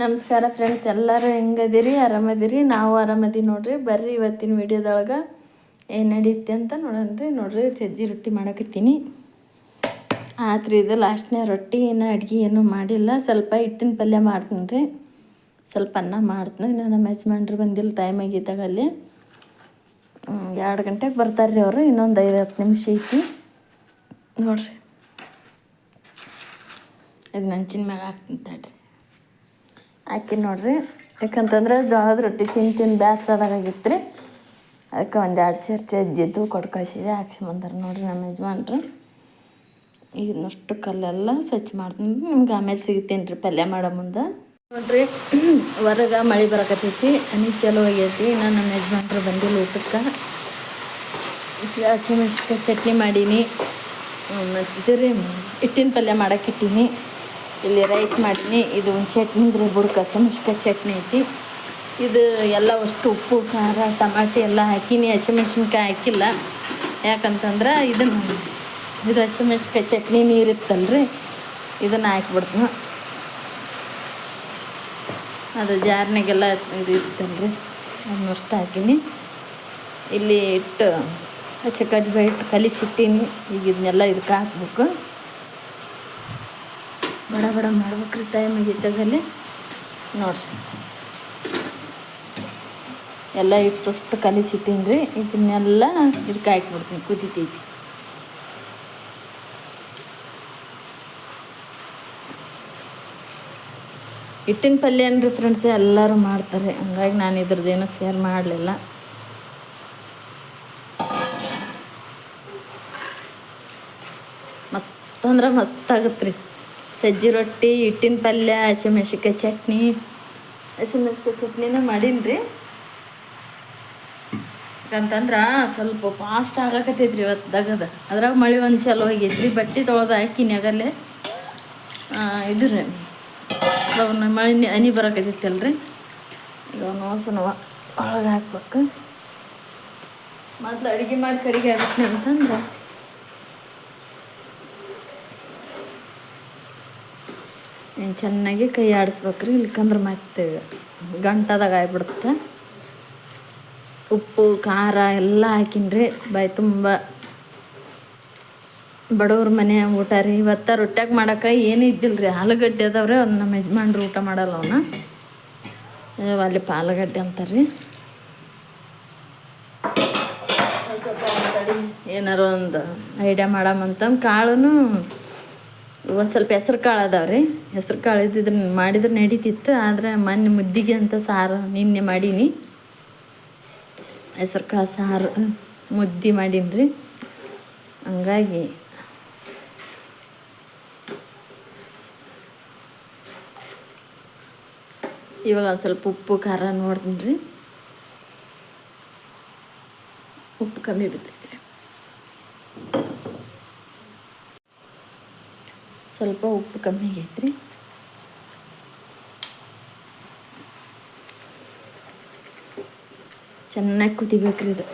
ನಮಸ್ಕಾರ ಫ್ರೆಂಡ್ಸ್ ಎಲ್ಲರೂ ಹೆಂಗದಿರಿ? ಆರಾಮದಿರಿ? ನಾವು ಆರಾಮದೀವಿ ನೋಡ್ರಿ. ಬರ್ರಿ ಇವತ್ತಿನ ವಿಡಿಯೋದೊಳಗೆ ಏನು ನಡೀತೆ ಅಂತ ನೋಡೋಣ್ರಿ ನೋಡ್ರಿ, ಸಜ್ಜಿ ರೊಟ್ಟಿ ಮಾಡಕತ್ತೀನಿ. ಆದ್ರೆ ಇದು ಲಾಸ್ಟ್ನೇ ರೊಟ್ಟಿ. ಏನು ಅಡ್ಗೆ ಏನೂ ಮಾಡಿಲ್ಲ. ಸ್ವಲ್ಪ ಹಿಟ್ಟಿನ ಪಲ್ಯ ಮಾಡ್ತೀನಿ ರೀ ಸ್ವಲ್ಪ ಅನ್ನ ಮಾಡ್ತೀನಿ. ಇನ್ನು ನಮ್ಮ ಯಜಮಾನ್ರು ಬಂದಿಲ್ಲ ಟೈಮ್ ಆಗಿದ್ದಾಗ ಅಲ್ಲಿ. ಎರಡು ಗಂಟೆಗೆ ಬರ್ತಾರೆ ರೀ ಅವರು. ಇನ್ನೊಂದು ಐದು ಹತ್ತು ನಿಮಿಷ ಐತಿ. ನೋಡ್ರಿ. ಇದು ನಂಚಿನ ಮೇಲೆ ಹಾಕ್ತೀನಿ ತಡ್ರಿ. ಹಾಕಿ ನೋಡ್ರಿ. ಯಾಕಂತಂದ್ರೆ ಜೋಳದ ರೊಟ್ಟಿ ತಿಂದು ತಿಂದು ಬೇಸರದಾಗಿತ್ತು ರೀ ಅದಕ್ಕೆ ಒಂದು ಎರಡು ಸೇರು ಚಜ್ಜಿದ್ದು ಹಾಕ್ಸಿ ಹಾಕ್ಸ್ಕೊಂಬಂದಾರ ನೋಡ್ರಿ ನಮ್ಮ ಯಜಮಾನ್ರು. ಇದನ್ನಷ್ಟು ಕಲ್ಲೆಲ್ಲ ಸ್ವಚ್ಛ ಮಾಡ್ತೀನಿ. ನಿಮ್ಗೆ ಆಮೇಲೆ ಸಿಗ್ತೀನಿ ರೀ ಪಲ್ಯ ಮಾಡೋ ಮುಂದೆ. ನೋಡ್ರಿ, ಹೊರಗೆ ಮಳೆ ಬರಕತ್ತೈತಿ. ಹನಿ ಚಲೋ ಆಗೈತಿ. ನಾನು ನಮ್ಮ ಯಜಮಾನ್ರು ಬಂದಿಲ್ಲ ಊಟಕ್ಕೆ. ಹಸಿಮೆಣ್ಸಿಕಾಯಿ ಚಟ್ನಿ ಮಾಡೀನಿ. ಮತ್ತು ರೀ ಹಿಟ್ಟಿನ ಪಲ್ಯ ಮಾಡಕ್ಕೆ ಇಟ್ಟೀನಿ. ಇಲ್ಲಿ ರೈಸ್ ಮಾಡೀನಿ. ಇದು ಒಂದು ಚಟ್ನಿ ಇದ್ರೆ ಬುಡ್ಕ ಹಸಿಮೆಣ್ಸಿನ್ಕಾಯಿ ಚಟ್ನಿ ಐತಿ. ಇದು ಎಲ್ಲ ಅಷ್ಟು ಉಪ್ಪು, ಖಾರ, ಟಮಾಟಿ ಎಲ್ಲ ಹಾಕೀನಿ. ಹಸಿಮೆಣ್ಸಿನ್ಕಾಯಿ ಹಾಕಿಲ್ಲ. ಯಾಕಂತಂದ್ರೆ ಇದನ್ನು, ಇದು ಹಸಿಮೆಣ್ಸಿನ್ಕಾಯಿ ಚಟ್ನಿ ನೀರಿತ್ತಲ್ರಿ ಇದನ್ನು ಹಾಕ್ಬಿಡ್ತೀನಿ. ಅದು ಜಾರ್ನಾಗೆಲ್ಲ ಇದು ಇತ್ತಲ್ರಿ ಅದನ್ನಷ್ಟು ಹಾಕೀನಿ. ಇಲ್ಲಿ ಇಟ್ಟು ಹಸಿ ಕಡ್ಬೆ ಇಟ್ಟು ಕಲಿಸಿಟ್ಟೀನಿ. ಈಗ ಇದನ್ನೆಲ್ಲ ಇದಕ್ಕೆ ಹಾಕ್ಬೇಕು. ಬಡ ಬಡ ಮಾಡ್ಬೇಕ್ರಿ ಟೈಮ್ ಆಗಿದ್ದಾಗಲ್ಲಿ ನೋಡ್ರಿ. ಎಲ್ಲ ಇಟ್ಟಷ್ಟು ಕಲಿಸಿಟ್ಟೀನಿ ರೀ ಇದನ್ನೆಲ್ಲ ಇದಕ್ಕೆ ಹಾಕ್ಬಿಡ್ತೀನಿ, ಕುದಿತೈತಿ. ಹಿಟ್ಟಿನ ಪಲ್ಯ ಏನು ಫ್ರೆಂಡ್ಸ್ ಎಲ್ಲರೂ ಮಾಡ್ತಾರೆ. ಹಂಗಾಗಿ ನಾನು ಇದ್ರದ್ದೇನೋ ಶೇರ್ ಮಾಡಲಿಲ್ಲ. ಮಸ್ತ್ ಅಂದ್ರೆ ಮಸ್ತ್ ಆಗುತ್ತೆ ರೀ ಸಜ್ಜಿ ರೊಟ್ಟಿ, ಹಿಟ್ಟಿನ ಪಲ್ಯ, ಹಸಿಮೆಣ್ಸಿನ್ಕಾಯಿ ಚಟ್ನಿ. ಹಸಿಮೆಣ್ಸಿನ್ಕಾಯಿ ಚಟ್ನಿನ ಮಾಡೀನಿ ರೀ ಯಾಕಂತಂದ್ರೆ ಸ್ವಲ್ಪ ಫಾಸ್ಟ್ ಆಗಕತ್ತೈತ್ರಿ ಇವತ್ತು ದಗದ. ಅದ್ರಾಗ ಮಳೆ ಒಂದು ಚಲೋ ಆಗೈತ್ರಿ. ಬಟ್ಟೆ ತೊಳೆದು ಹಾಕಿ ಆಗಲ್ಲೇ ಇದು ರೀ ಅವನ್ನ ಮಳೆ ಹನಿ ಬರಕತ್ತೈತಲ್ರಿ. ಈಗ ಅವನು ಒಳಗೆ ಹಾಕ್ಬೇಕು. ಮತ್ತು ಅಡುಗೆ ಮಾಡಿ ಕಡಿಗೆ ಆಗತ್ತೆ ಅಂತಂದ್ರೆ ನೀನು ಚೆನ್ನಾಗಿ ಕೈ ಆಡಿಸ್ಬೇಕ್ರಿ. ಇಲ್ಕಂದ್ರೆ ಮತ್ತೆ ಗಂಟದಾಗ ಆಗ್ಬಿಡುತ್ತೆ. ಉಪ್ಪು, ಖಾರ ಎಲ್ಲ ಹಾಕಿನ್ರಿ. ಬಾಯಿ ತುಂಬ ಬಡವ್ರ ಮನೆ ಊಟ ರೀ. ಇವತ್ತು ರೊಟ್ಟಿಯಾಗಿ ಮಾಡಕ್ಕೆ ಏನೂ ಇದ್ದಿಲ್ಲ ರೀ ಆಲೂಗಡ್ಡೆ ಅದಾವ್ರಿ. ಅವ್ನು ನಮ್ಮ ಯಜಮಾನ್ರು ಊಟ ಮಾಡಲ್ಲ ಅವನ. ಅಲ್ಲಿ ಪಾಲುಗಡ್ಡೆ ಅಂತಾರೆ ಏನಾರು ಒಂದು ಐಡಿಯಾ ಮಾಡಮಂತಂದು ಕಾಳು ಒಂದು ಸ್ವಲ್ಪ ಹೆಸ್ರು ಕಾಳು ಅದಾವೆ ರೀ ಹೆಸ್ರು ಕಾಳು ಇದ್ದಿದ್ರೆ ಮಾಡಿದ್ರೆ ನಡೀತಿತ್ತು, ಆದರೆ ಮೊನ್ನೆ ಮುದ್ದಿಗೆ ಅಂತ ಸಾರು ನಿನ್ನೆ ಮಾಡೀನಿ. ಹೆಸ್ರು ಕಾಳು ಸಾರು ಮುದ್ದೆ ಮಾಡೀನಿ ರೀ ಹಂಗಾಗಿ ಇವಾಗ ಒಂದು ಸ್ವಲ್ಪ ಉಪ್ಪು, ಖಾರ ನೋಡ್ತೀನಿ. ರೀ ಉಪ್ಪು ಕಮ್ಮಿ ಬಿದ್ದೈತೆ ಸ್ವಲ್ಪ ಉಪ್ಪು ಕಮ್ಮಿ ಆಗೈತೆ ರೀ ಚೆನ್ನಾಗಿ ಕುದಿಬೇಕ್ರಿ ಇದು.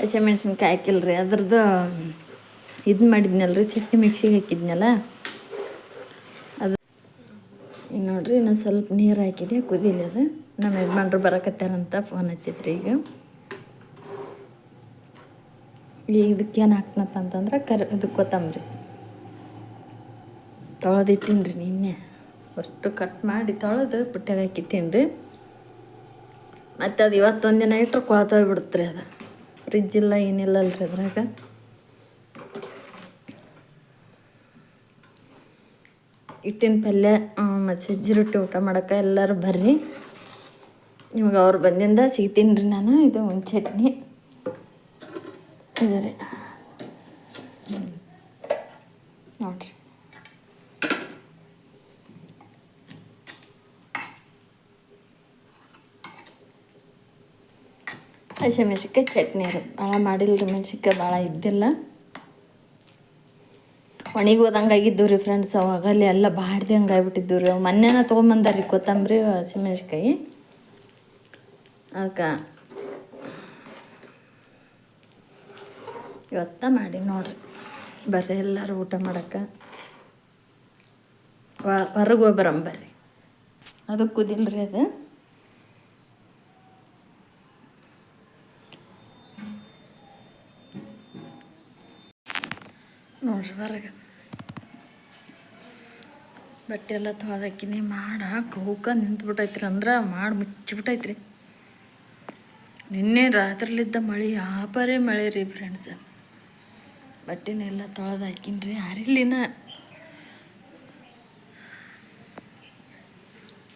ಹಸಿಮೆಣ್ಸಿನ್ಕಾಯಿ ಹಾಕಿಲ್ರಿ, ಅದ್ರದ್ದು ಇದು ಮಾಡಿದ್ನಲ್ರಿ, ಚಟ್ನಿ ಮಿಕ್ಸಿಗೆ ಹಾಕಿದ್ನಲ್ಲ? ಅದು ನೋಡ್ರಿ ನಾನು ಸ್ವಲ್ಪ ನೀರು ಹಾಕಿದೆ, ಕುದೀಲಿ ಅದು. ನಮ್ಮ ಯಜಮಾನ್ರು ಬರಕತ್ತಾರಂತ ಫೋನ್ ಹಚ್ಚಿದ್ರಿ ಈಗ. ಈಗ ಇದಕ್ಕೇನು ಹಾಕ್ನಪ್ಪ ಅಂತಂದ್ರೆ ಕರ್, ಇದು ಕೊತ್ತಂಬರಿ. ತೊಳೆದಿಟ್ಟಿನಿ ರೀ ನಿನ್ನೆ. ಅಷ್ಟು ಕಟ್ ಮಾಡಿ ತೊಳೆದು ಪುಟ್ಟಾಗ ಹಾಕಿಟ್ಟೀನಿ ರೀ ಮತ್ತು ಅದು ಇವತ್ತೊಂದು ದಿನ ಇಟ್ಟರೆ ಕೊಳತೋಗ್ಬಿಡುತ್ತೆ ರೀ ಅದು. ಫ್ರಿಜ್ ಇಲ್ಲ, ಏನಿಲ್ಲ ಅಲ್ರಿ ಅದ್ರಾಗ. ಇಟ್ಟಿನ ಪಲ್ಯ ಮತ್ತು ಸಜ್ಜಿ ರೊಟ್ಟಿ ಊಟ ಮಾಡೋಕೆ ಎಲ್ಲರೂ ಬರ್ರಿ. ನಿಮ್ಗೆ ಅವ್ರು ಬಂದಿಂದ ಸಿಗ್ತೀನಿ ರೀ ನಾನು. ಇದು ಒಂದು ಚಟ್ನಿ. ಇದು ರೀ. ಹಸಿ ಹಸಿಮೆಣ್ಸಿನ್ಕಾಯಿ ಚಟ್ನಿ ರೀ. ಭಾಳ ಮಾಡಿಲ್ರಿ ಮೆಣ್ಸಿನ್ಕಾಯಿ, ಭಾಳ ಇದ್ದಿಲ್ಲ. ಒಣಗಿ ಹೋದಂಗೆ ಆಗಿದ್ದು ರೀ ಫ್ರೆಂಡ್ಸ್ ಅವಾಗಲ್ಲಿ ಎಲ್ಲ ಬಾಡ್ದಂಗೆ ಆಗ್ಬಿಟ್ಟಿದ್ದು ರೀ. ಮೊನ್ನೆನ ರೀ ಕೊತ್ತಂಬರಿ, ಹಸಿಮೆಣ್ಸಿನ್ಕಾಯಿ. ಅದಕ್ಕೆ ಇವತ್ತ ಮಾಡಿ ನೋಡ್ರಿ. ಬರ್ರಿ ಎಲ್ಲರೂ ಊಟ ಮಾಡಕ್ಕೆ. ಹೊರಗೆ ಹೋಗ್ಬರಂ ಬರ್ರಿ. ಅದು ಕುದಿಲ್ರಿ ಅದು. ನೋಡ್ರಿ ಹೊರಗೆ. ಬಟ್ಟೆ ಎಲ್ಲ ತೊಳೆದಾಕಿನಿ ಮಾಡ ಕೌಕ ನಿಂತ್ಬಿಟ್ಟೈತ್ರಿ ಅಂದ್ರೆ ಮಾಡಿ ಮುಚ್ಚಿಬಿಟ್ಟೈತ್ರಿ ನಿನ್ನೆ ರಾತ್ರಿಲಿದ್ದ ಮಳೆ ಯಾಪರೇ ಮಳೆ ರೀ ಫ್ರೆಂಡ್ಸ್ ಬಟ್ಟೆನೆಲ್ಲ ತೊಳೆದು ಹಾಕಿನ್ರಿ ಆರಿಲ್ಲಿನ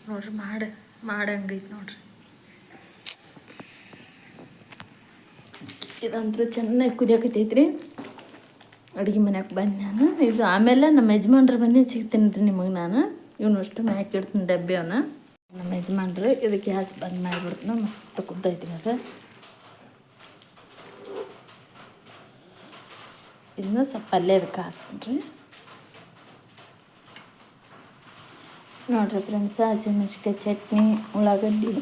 ನೋಡ್ರಿ ಮಾಡ, ಮಾಡಂಗೈತೆ ನೋಡ್ರಿ. ಇದಂತೂ ಚೆನ್ನಾಗಿ ಕುದಿಯಾಕತೈತ್ರಿ ಅಡುಗೆ ಮನೆಯಾಗ ಬಂದು ನಾನು. ಇದು ಆಮೇಲೆ ನಮ್ಮ ಯಜಮಾನ್ರು ಬಂದು ಸಿಗ್ತೀನಿ ರೀ ನಿಮಗೆ ನಾನು. ಇವನು ಅಷ್ಟು ಮ್ಯಾಕ್ ಇಡ್ತೀನಿ ಡಬ್ಬಿ ನಮ್ಮ ಯಜಮಾನ್ರು ಇದು ಗ್ಯಾಸ್ ಬಂದ್ ಮಾಡಿಬಿಡ್ತು. ಮಸ್ತ್ ಕುದ್ದೈತ್ರಿ ಅದು. ಇನ್ನು ಸ್ವಲ್ಪ ಪಲ್ಯ ಅದಕ್ಕೆ ಹಾಕ್ತೀನಿ ನೋಡ್ರಿ ಫ್ರೆಂಡ್ಸ್ ಹಸಿಮೆಣ್ಸಿಕಾಯಿ ಚಟ್ನಿ, ಉಳ್ಳಾಗಡ್ಡಿ,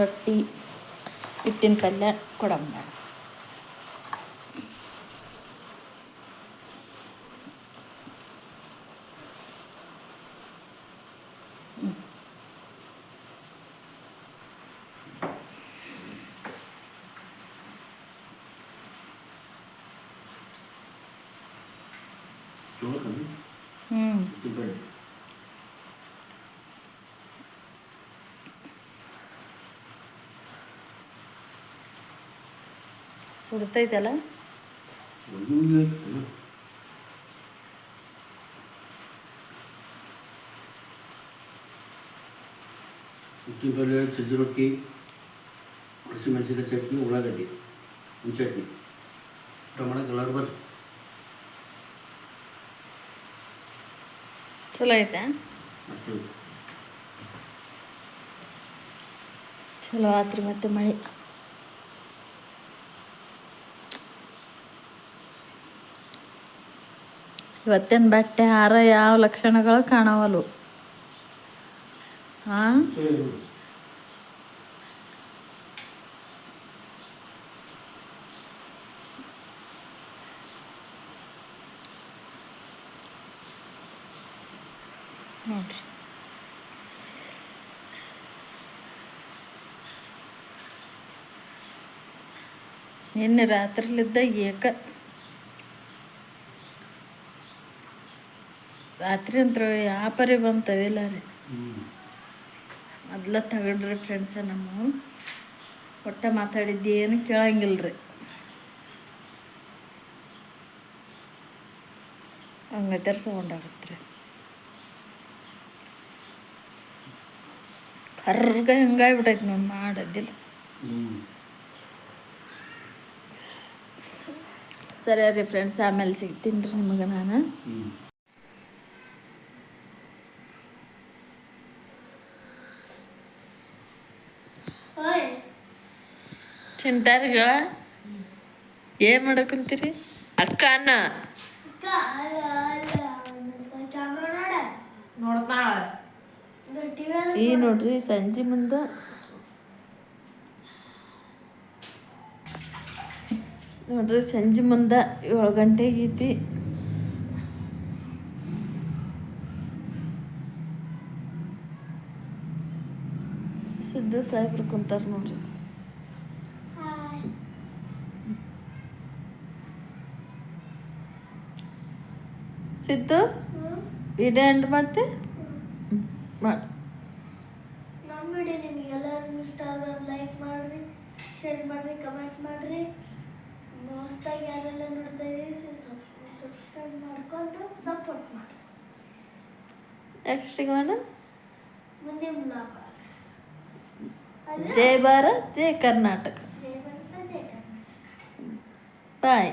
ರೊಟ್ಟಿ, ಹಿಟ್ಟಿನ ಪಲ್ಯ ಕೊಡಂಬ ಜೋಳ ಕಮ್ಮಿ ಹ್ಞೂ ತಿಳ್ಕೊಳ್ಳಿ ಸುಡ್ತೈತಲ್ಲ ಒಂದು ಉಳ್ಳಿ ಆಗ್ತದೆ ಉಪ್ಪಿನ ಪಲ್ಯ ಸಜ್ಜಿ ರೊಟ್ಟಿ ಹಸಿಮೆಣಸಿನಕಾಯಿ ಚಟ್ನಿ ಉಳ್ಳಾಗಡ್ಡಿ ಒಂದು ಚಟ್ನಿ ಟೊಮಾಟೊ ಕಲರ್ ಬರ್ರಿ ಚಲೋ ಐತೆ? ಚಲೋ ಆತ್ರಿ ಮತ್ತೆ ಮಳೆ. ಇವತ್ತಿನ ಬಟ್ಟೆ ಹಾರ ಯಾವ ಲಕ್ಷಣಗಳು ಕಾಣವಲ್ವು ಹಾಂ? ನೋಡ್ರಿ. ನಿನ್ನೆ ರಾತ್ರಿಲಿದ್ದ ಏಕ ರಾತ್ರಿ ಅಂತೂ ಯಾಪರಿ ಬಂತದಿಲ್ಲ ರೀ. ಮೊದ್ಲ ತಗೊಂಡ್ರಿ ಫ್ರೆಂಡ್ಸ ನಮ್ಮ. ಒಟ್ಟ ಮಾತಾಡಿದ್ದು ಏನು ಕೇಳಂಗಿಲ್ಲ ರೀ. ಹಂಗೆ ತೆರ್ಸ್ಕೊಂಡಾಗತ್ತೆ ರೀ. ಕರ್ಗ ಹಿಂಗಾಗ್ಬಿಟ್ಟೈತೆ ನಾವು ಮಾಡೋದಿಲ್ಲ ಸರಿ ರೀ ಫ್ರೆಂಡ್ಸ್ ಆಮೇಲೆ ಸಿಗ್ತೀನಿ ರೀ ನಿಮಗೆ ನಾನು. ಚಿಂತಾರಿಗಳ ಚಿಂಟಾರಿಗಳ ಏನು ಮಾಡಕ್ಕಂತೀರಿ ಅಣ್ಣ. ಅನ್ನ ಈ ನೋಡ್ರಿ ಸಂಜೆ ಮುಂದೆ ನೋಡ್ರಿ ಸಂಜೆ ಮುಂದೆ ಏಳು ಗಂಟೆಗೆ ಐತಿ. ಸಿದ್ದು ಸಾಹೇಬ್ರು ಕುಂತಾರ ನೋಡ್ರಿ. ಸಿದ್ದು ವಿಡಿಯೋ ಎಂಡ್ ಮಾಡ್ತೆ? ಮಾಡಿ ನಮ್ಮ ವಿಡಿಯೋ ನಿಮ್ಗೆ ಎಲ್ಲರಿಗೂ ಇಷ್ಟ ಆದ್ರೆ ಲೈಕ್ ಮಾಡಿರಿ ಶೇರ್ ಮಾಡಿರಿ ಕಮೆಂಟ್ ಮಾಡಿರಿ. ಹೊಸ್ದಾಗಿ ಯಾರೆಲ್ಲ ನೋಡ್ತಾ ಇದ್ದೀರಿ ಸಬ್ಸ್ಕ್ರೈಬ್ ಮಾಡಿಕೊಂಡು ಸಪೋರ್ಟ್ ಮಾಡಿರಿ. ನೆಕ್ಸ್ಟ್ ಸಿಗೋಣ ಮುಂದೆ ಬ್ಲಾಗ್ ಜೈ ಭಾರತ್ ಜೈ ಕರ್ನಾಟಕ. ಜೈ ಭಾರತ ಜೈ ಕರ್ನಾಟಕ. ಬಾಯ್